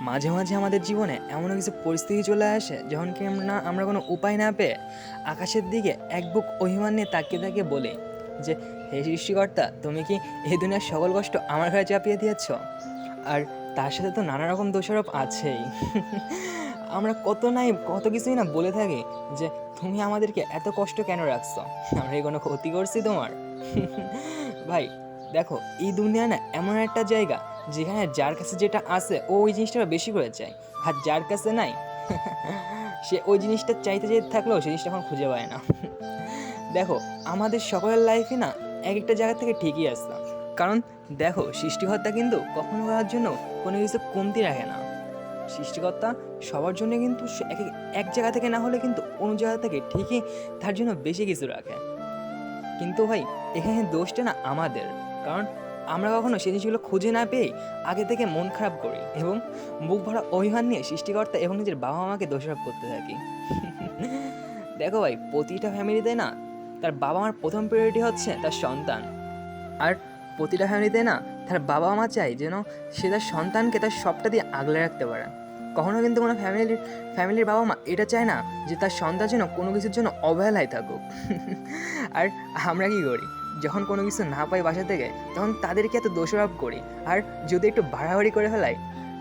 মাঝে মাঝে আমাদের জীবনে এমন কিছু পরিস্থিতি চলে আসে যখন কি আমরা আমরা কোনো উপায় না পেয়ে আকাশের দিকে এক বুক অভিমান নিয়ে তাকিয়ে তাকিয়ে বলি যে, হে সৃষ্টিকর্তা, তুমি কি এই দুনিয়ার সকল কষ্ট আমার ঘরে চাপিয়ে দিয়েছ? আর তার সাথে তো নানা রকম দোষারোপ আছেই। আমরা কত নাই, কত কিছুই না বলে থাকি যে, তুমি আমাদেরকে এত কষ্ট কেন রাখছো? আমরা কোনো ক্ষতি করছি তোমার? ভাই দেখো, এই দুনিয়া না এমন একটা জায়গা যেখানে যার কাছে যেটা আছে, ও ওই জিনিসটা বেশি করে চায়। আর যার কাছে নাই, সে ওই জিনিসটা চাইতে চাইতে থাকলেও সেই জিনিসটা এখন খুঁজে পায় না। দেখো, আমাদের সকলের লাইফে না এক একটা জায়গা থেকে ঠিকই আসছে কারণ দেখো, সৃষ্টিকর্তা কিন্তু কখনো করার জন্য কোনো কিছু কমতি রাখে না। সৃষ্টিকর্তা সবার জন্য কিন্তু সে- এক এক জায়গা থেকে না হলে কিন্তু অন্য জায়গা থেকে ঠিকই তার জন্য বেশি কিছু রাখে। কিন্তু ভাই, এখানে দোষটা না আমাদের। কারণ আমরা কখনো সেই জিনিসগুলো খুঁজে না পেয়ে আগে থেকে মন খারাপ করি এবং বুক ভরা অভিমান নিয়ে সৃষ্টিকর্তা এবং নিজের বাবা মাকে দোষারোপ করতে থাকি। দেখো ভাই, প্রতিটা ফ্যামিলিতে না তার বাবা মার প্রথম প্রায়োরিটি হচ্ছে তার সন্তান। আর প্রতিটা ফ্যামিলিতে না তার বাবা মা চায় যেন সে তার সন্তানকে তার সবটা দিয়ে আগলে রাখতে পারে। কখনো কিন্তু কোনো ফ্যামিলির ফ্যামিলির বাবা মা এটা চায় না যে তার সন্তান যেন কোনো কিছুর জন্য অবহেলায় থাকুক। আর আমরা কি করি? যখন কোনো কিছু না পাই বাসা থেকে, তখন তাদেরকে এত দোষারোপ করি। আর যদি একটু বাড়াবাড়ি করে ফেলাই,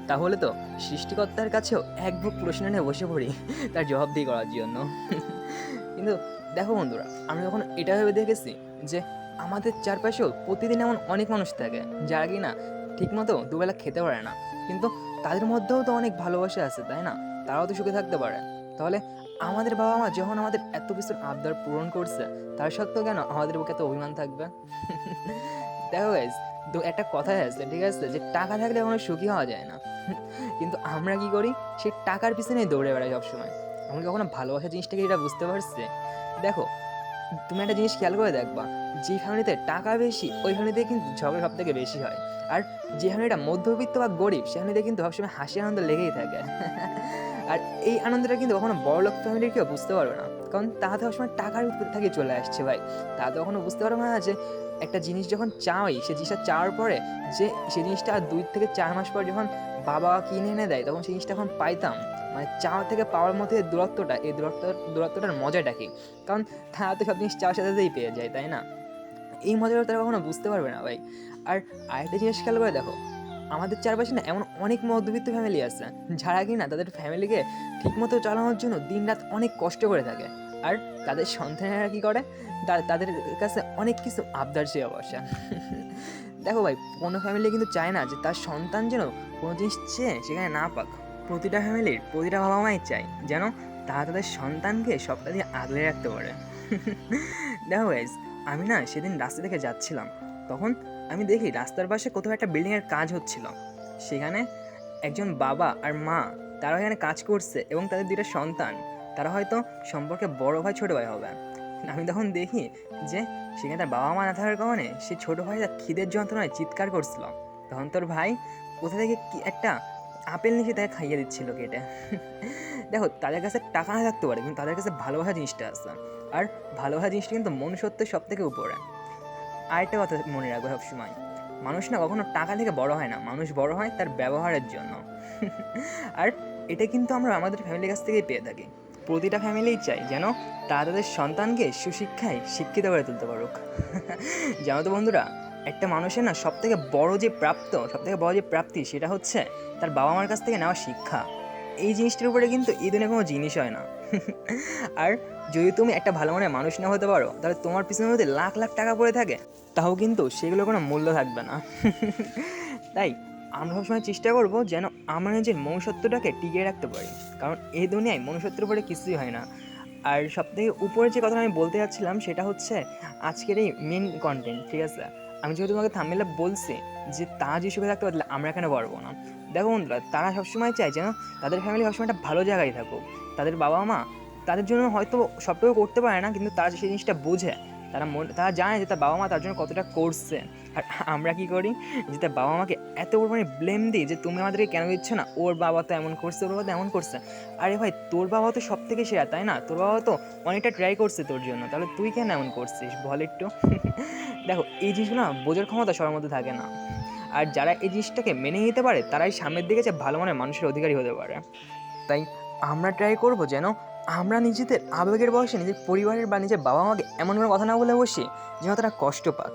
তাহলে তো সৃষ্টিকর্তার কাছেও এক প্রশ্ন নিয়ে বসে পড়ি তার জবাবদিহি করার জন্য। কিন্তু দেখো বন্ধুরা, আমি যখন এটা ভেবে দেখেছি যে আমাদের চারপাশেও প্রতিদিন এমন অনেক মানুষ থাকে, যারা কি না ঠিকমতো দুবেলা খেতে পারে না। কিন্তু তাদের মধ্যেও তো অনেক ভালোবাসা আছে, তাই না? তারাও তো সুখে থাকতে পারে। তাহলে আমাদের বাবা মা যখন আমাদের এত কিছুর আবদার পূরণ করছে, তার সত্ত্বেও কেন আমাদের বুকে এত অভিমান থাকবে? দেখো গাইজ তো একটা কথাই আছে, ঠিক আছে? যে টাকা থাকলে কোনো সুখী হওয়া যায় না। কিন্তু আমরা কি করি? সেই টাকার পিছনেই দৌড়ে বেড়াই সবসময়। আমরা কখনো ভালোবাসা জিনিসটাকে এটা বুঝতে পারছি? দেখো, তুমি একটা জিনিস খেয়াল করে দেখবা, যে ফ্যামিলিতে টাকা বেশি, ওই ফ্যামিলিতে কিন্তু ঝগড়া সব থেকে বেশি হয়। আর যে ফ্যামিলিটা মধ্যবিত্ত বা গরিব, সে ফ্যামিলিতে কিন্তু সবসময় হাসি আনন্দ লেগেই থাকে। আর এই আনন্দটা কিন্তু কখনো বড় লোক ফ্যামিলির কেউ বুঝতে পারবে না। কারণ তাহাতে সবসময় টাকার উপর থেকে চলে আসছে ভাই। তা তো কখনো বুঝতে পারবে না যে একটা জিনিস যখন চাই, সে জিনিসটা চাওয়ার পরে যে সেই জিনিসটা দুই থেকে চার মাস পর যখন বাবা কিনে এনে দেয়, তখন সেই জিনিসটা এখন পাইতাম। মানে চাওয়া থেকে পাওয়ার মধ্যে দূরত্বটা, এই দূরত্ব, দূরত্বটার মজাটা কি? কারণ তারা তো সব জিনিস চাওয়ার সাথে সাথেই পেয়ে যায়, তাই না? এই মজাটা তারা কখনো বুঝতে পারবে না ভাই। আর আরেকটা জিনিস খেয়াল করে দেখো আমাদের চারপাশে না এমন অনেক মধ্যবিত্ত ফ্যামিলি আছে, যারা কি না তাদের ফ্যামিলিকে ঠিকমতো চালানোর জন্য দিনরাত অনেক কষ্ট করে থাকে। আর তাদের সন্তানেরা কি করে? তাদের কাছে অনেক কিছু আবদার চেয়ে বসে। দেখো ভাই, কোনো ফ্যামিলি কিন্তু চায় না যে তার সন্তান যেন কোনো জিনিস চেয়ে সেখানে না পাক। প্রতিটা ফ্যামিলির প্রতিটা বাবা মাই চায় যেন তারা তাদের সন্তানকে সবটা দিয়ে আগলে রাখতে পারে। দেখো গাইজ আমি না সেদিন রাস্তা থেকে যাচ্ছিলাম। তখন আমি দেখি রাস্তার পাশে কোথাও একটা বিল্ডিংয়ের কাজ হচ্ছিল। সেখানে একজন বাবা আর মা তারা এখানে কাজ করছে এবং তাদের দুটো সন্তান। তারা হয়তো সম্পর্কে বড় ভাই, ছোটো ভাই হবে। আমি তখন দেখি যে সেখানে তার বাবা মা না থাকার কারণে সে ছোটো ভাই তার খিদের যন্ত্রণায় চিৎকার করছিল। তখন তোর ভাই কোথা থেকে কি একটা আপেল নিচে তাকে খাইয়ে দিচ্ছিল কেটে। দেখো, তাদের কাছে টাকা না থাকতে পারে, কিন্তু তাদের কাছে ভালোবাসা জিনিসটা আছে। আর ভালোবাসা জিনিসটা কিন্তু মনুষ্যত্বের সব থেকে উপরে। আরেকটা কথা মনে রাখবে সবসময়, মানুষ না কখনো টাকা থেকে বড় হয় না, মানুষ বড় হয় তার ব্যবহারের জন্য। আর এটা কিন্তু আমরা আমাদের ফ্যামিলির কাছ থেকেই পেয়ে থাকি। প্রতিটা ফ্যামিলিই চাই যেন তারা তাদের সন্তানকে সুশিক্ষায় শিক্ষিত করে তুলতে পারুক। জানো তো বন্ধুরা, একটা মানুষের না সব থেকে বড় যে প্রাপ্ত সব থেকে বড় যে প্রাপ্তি সেটা হচ্ছে তার বাবা মার কাছ থেকে নেওয়া শিক্ষা। এই জিনিসটার উপরে কিন্তু এই কোনো জিনিস হয় না। আর যদি তুমি একটা ভালো মনের মানুষ না হতে পারো, তাহলে তোমার পিছনের মধ্যে লাখ লাখ টাকা পড়ে থাকে, তাও কিন্তু সেগুলো কোনো মূল্য থাকবে না। তাই আমরা সবসময় চেষ্টা করব যেন আমরা নিজের মনুষ্যত্বটাকে টিকিয়ে রাখতে পারি, কারণ এই দুনিয়ায় মনুষ্যত্বের উপরে কিছুই হয় না। আর সব থেকে উপরে যে কথাটা আমি বলতে যাচ্ছিলাম, সেটা হচ্ছে আজকের এই মেন কন্টেন্ট ঠিক আছে? আমি যেহেতু তোমাকে থামেলা বলছি যে তারা যে সুখে থাকতে পারলে আমরা এখানে পারব না? দেখো বন্ধুরা, তারা সবসময় চায় যেন তাদের ফ্যামিলি সবসময় একটা ভালো জায়গায় থাকুক। তাদের বাবা মা তাদের জন্য হয়তো সবটুকু করতে পারে না, কিন্তু তারা সেই জিনিসটা বোঝে তারা মন তারা জানে যে তার বাবা মা তার জন্য কতটা করছে। আর আমরা কি করি? যে তার বাবা মাকে এত পরিমাণে ব্লেম দিই যে তুমি আমাদেরকে কেন দিচ্ছ না? ওর বাবা তো এমন করছে, ওর বাবা তো এমন করছে। আরে ভাই, তোর বাবা তো সব থেকে সেরা, তাই না? তোর বাবা তো অনেকটা ট্রাই করছে তোর জন্য। তাহলে তুই কেন এমন করছিস? বল একটু। দেখো, এই জিনিসগুলো না বোঝার ক্ষমতা সবার মধ্যে থাকে না। আর যারা এই জিনিসটাকে মেনে নিতে পারে, তারাই সামনের দিকে যে ভালো মানের মানুষের অধিকারী হতে পারে। তাই আমরা ট্রাই করব যেন আমরা নিজেদের আবেগের বয়সে নিজের পরিবারের বা নিজের বাবা মাকে এমন কোনো কথা না বলে বসি যেন তারা কষ্ট পাক।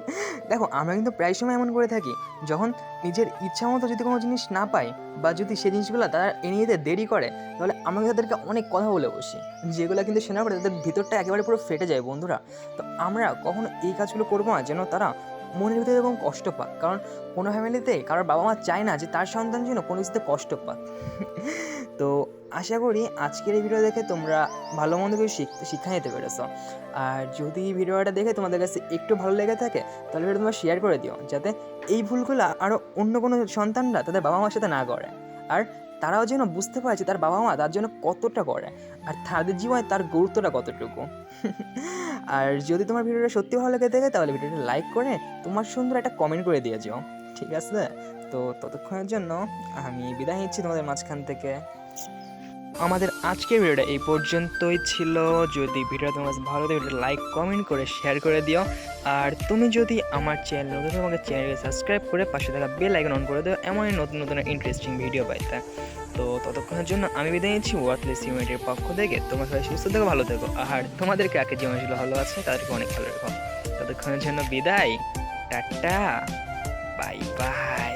দেখো, আমরা কিন্তু প্রায় সময় এমন করে থাকি, যখন নিজের ইচ্ছা মতো যদি কোনো জিনিস না পাই বা যদি সেই জিনিসগুলো তারা এনে দিতে দেরি করে, তাহলে আমরা তাদেরকে অনেক কথা বলে বসি। যেগুলো কিন্তু শোনার পরে তাদের ভিতরটা একেবারে পুরো ফেটে যায়, বন্ধুরা। তো আমরা কখনো এই কাজগুলো করব না যেন তারা মনের ভিতরে এরকম কষ্ট পাক, কারণ কোনো ফ্যামিলিতে কারোর বাবা মা চায় না যে তার সন্তান যেন কোনো কিছুতে কষ্ট পাক। তো আশা করি আজকের এই ভিডিও দেখে তোমরা ভালো মন্দ কিছু শিক্ষা নিতে পেরেছ। আর যদি এই ভিডিওটা দেখে তোমাদের কাছে একটু ভালো লেগে থাকে, তাহলে ভিডিও তোমরা শেয়ার করে দিও, যাতে এই ভুলগুলো আরও অন্য কোনো সন্তানরা তাদের বাবা মার সাথে না করে। আর তারাও যেন বুঝতে পারে যে তার বাবা মা তার জন্য কতটা করে, আর তাদের জীবনে তার গুরুত্বটা কতটুকু। আর যদি তোমার ভিডিওটা সত্যি ভালো লেগে থাকে, তাহলে ভিডিওটা লাইক করে তোমার সুন্দর একটা কমেন্ট করে দিয়ে যেও। ঠিক আছে? তো ততক্ষণের জন্য আমি বিদায় নিচ্ছি তোমাদের মাঝখান থেকে। আমাদের আজকের ভিডিওটা এই পর্যন্তই ছিল। যদি ভিডিওটা তোমার ভালো লাগে লাইক কমেন্ট করে শেয়ার করে দিও। আর তুমি যদি আমার চ্যানেল নতুন আমাকে চ্যানেলকে সাবস্ক্রাইব করে পাশে থাকা বেল আইকন অন করে দিও, এমনই নতুন নতুন ইন্টারেস্টিং ভিডিও পাইতে। তো ততক্ষণের জন্য আমি বিদায় নিচ্ছি। ওয়ার্থলেস ইউনিটের পক্ষ থেকে তোমার সবাই সুস্থ থেকো, ভালো থেকো। আর তোমাদের কাকে জীবন ছিল ভালো আছে, তাদেরকে অনেক ভালো রেখো। ততক্ষণের জন্য বিদায়। টাটা। Bye bye